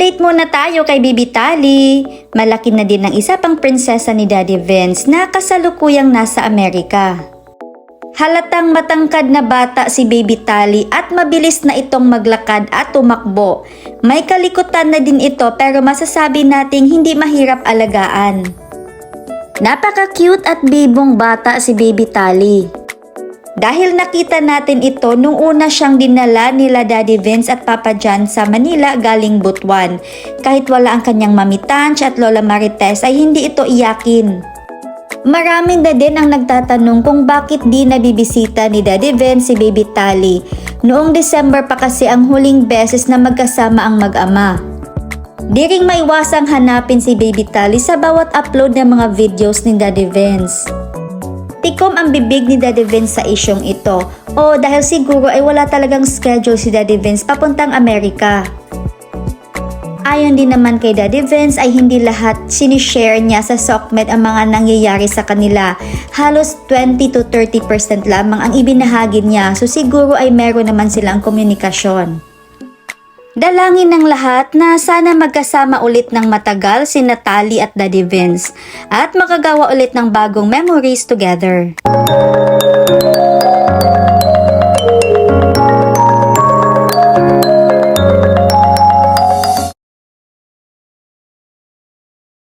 Update muna tayo kay Bibi Tali. Malaki na din ang isa pang prinsesa ni Daddy Vince na kasalukuyang nasa Amerika. Halatang matangkad na bata si Baby Tali at mabilis na itong maglakad at tumakbo. May kalikutan na din ito pero masasabi nating hindi mahirap alagaan. Napaka-cute at bibong bata si Baby Tali. Dahil nakita natin ito nung una siyang dinala nila Daddy Vince at Papa John sa Manila galing Butuan. Kahit wala ang kanyang Mami Tanch at Lola Marites ay hindi ito iyakin. Marami na din ang nagtatanong kung bakit di nabibisita ni Daddy Vince si Baby Tali. Noong December pa kasi ang huling beses na magkasama ang mag-ama. Di ring maiwasang hanapin si Baby Tali sa bawat upload ng mga videos ni Daddy Vince. Tikom ang bibig ni Daddy Vince sa isyong ito o dahil siguro ay wala talagang schedule si Daddy Vince papuntang Amerika. Ayon din naman kay Daddy Vince ay hindi lahat sinishare niya sa SOCMED ang mga nangyayari sa kanila. Halos 20 to 30% lamang ang ibinahagi niya so siguro ay meron naman silang komunikasyon. Dalangin ng lahat na sana magkasama ulit ng matagal si Natalie at Daddy Vince at makagawa ulit ng bagong memories together.